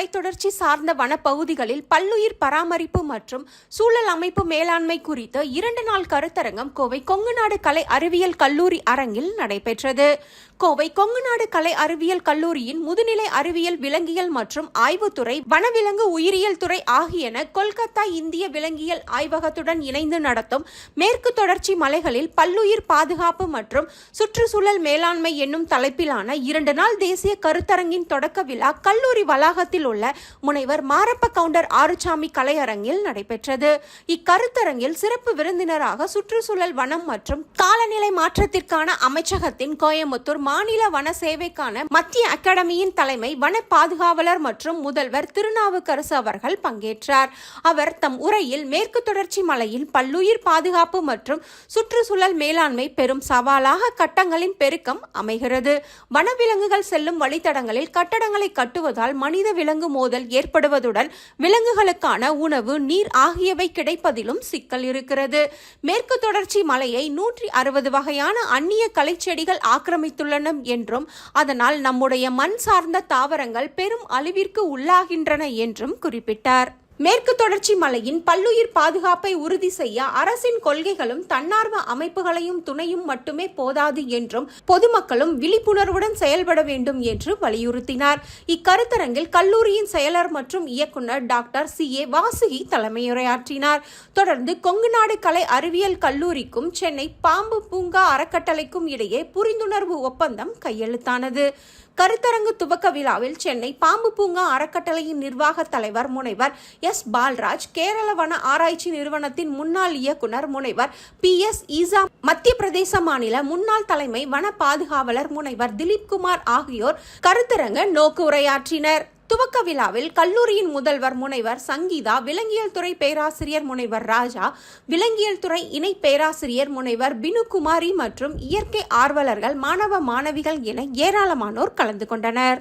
மலைத்தொடர்ச்சி சார்ந்த வனப்பகுதிகளில் பல்லுயிர் பராமரிப்பு மற்றும் சூழல் அமைப்பு மேலாண்மை குறித்த இரண்டு நாள் கருத்தரங்கம் கோவை கொங்குநாடு கலை அறிவியல் கல்லூரி அரங்கில் நடைபெற்றது. கோவை கொங்குநாடு கலை அறிவியல் கல்லூரியின் முதுநிலை அறிவியல் விலங்கியல் மற்றும் ஆய்வுத்துறை வனவிலங்கு உயிரியல் துறை ஆகியன கொல்கத்தா இந்திய விலங்கியல் ஆய்வகத்துடன் இணைந்து நடத்தும் மேற்கு தொடர்ச்சி மலைகளில் பல்லுயிர் பாதுகாப்பு மற்றும் சுற்றுச்சூழல் மேலாண்மை என்னும் தலைப்பிலான இரண்டு நாள் தேசிய கருத்தரங்கின் தொடக்க விழா கல்லூரி வளாகத்தில் உள்ள முனைவர் மாரப்ப கவுண்டர் ஆறுசாமி கலையரங்கில் நடைபெற்றது. இக்கருத்தரங்கில் சிறப்பு விருந்தினராக சுற்றுச்சூழல் வனம் மற்றும் காலநிலை மாற்றத்திற்கான அமைச்சகத்தின் கோயம்புத்தூர் மாநில வன சேவைக்கான மத்திய அகாடமியின் தலைமை வன பாதுகாவலர் மற்றும் முதல்வர் திருநாவுக்கரசு அவர்கள் பங்கேற்றார். அவர் தம் உரையில் மேற்கு தொடர்ச்சி மலையில் பல்லுயிர் பாதுகாப்பு மற்றும் சுற்றுச்சூழல் மேலாண்மை பெரும் சவாலாக கட்டங்களின் பெருக்கம் அமைகிறது. வனவிலங்குகள் செல்லும் வழித்தடங்களில் கட்டடங்களை கட்டுவதால் மனித விலங்கு விலங்கு மோதல் ஏற்படுவதுடன் விலங்குகளுக்கான உணவு நீர் ஆகியவை கிடைப்பதிலும் சிக்கல் இருக்கிறது. மேற்கு தொடர்ச்சி மலையை நூற்றி அறுபது வகையான அந்நிய கலைச்செடிகள் ஆக்கிரமித்துள்ளன என்றும் அதனால் நம்முடைய மண் சார்ந்த தாவரங்கள் பெரும் அழிவிற்கு உள்ளாகின்றன என்றும் குறிப்பிட்டார். மேற்கு தொடர்ச்சி மலையின் பல்லுயிர் பாதுகாப்பை உறுதி செய்ய அரசின் கொள்கைகளும் தன்னார்வ அமைப்புகளையும் துணையும் மட்டுமே போதாது என்றும் பொதுமக்களும் விழிப்புணர்வுடன் செயல்பட வேண்டும் என்று வலியுறுத்தினார். இக்கருத்தரங்கில் கல்லூரியின் செயலர் மற்றும் இயக்குனர் டாக்டர் சி. ஏ. வாசுகி தலைமையுரையாற்றினார். தொடர்ந்து கொங்குநாடு கலை அறிவியல் கல்லூரிக்கும் சென்னை பாம்பு பூங்கா அறக்கட்டளைக்கும் இடையே புரிந்துணர்வு ஒப்பந்தம் கையெழுத்தானது. கருத்தரங்கு துவக்க விழாவில் சென்னை பாம்பு பூங்கா அறக்கட்டளையின் நிர்வாக தலைவர் முனைவர் எஸ். பால்ராஜ் கேரள வன ஆராய்ச்சி நிறுவனத்தின் முன்னாள் இயக்குனர் முனைவர் பி. எஸ். ஈசா மத்திய பிரதேச மாநில முன்னாள் தலைமை வன பாதுகாவலர் முனைவர் திலீப் குமார் ஆகியோர் கருத்தரங்க நோக்கு உரையாற்றினர். துவக்க விழாவில் கல்லூரியின் முதல்வர் முனைவர் சங்கீதா விலங்கியல் துறை பேராசிரியர் முனைவர் ராஜா விலங்கியல் துறை இணை பேராசிரியர் முனைவர் பினுகுமாரி மற்றும் இயற்கை ஆர்வலர்கள் மாணவ மாணவிகள் என ஏராளமானோர் கலந்து கொண்டனர்.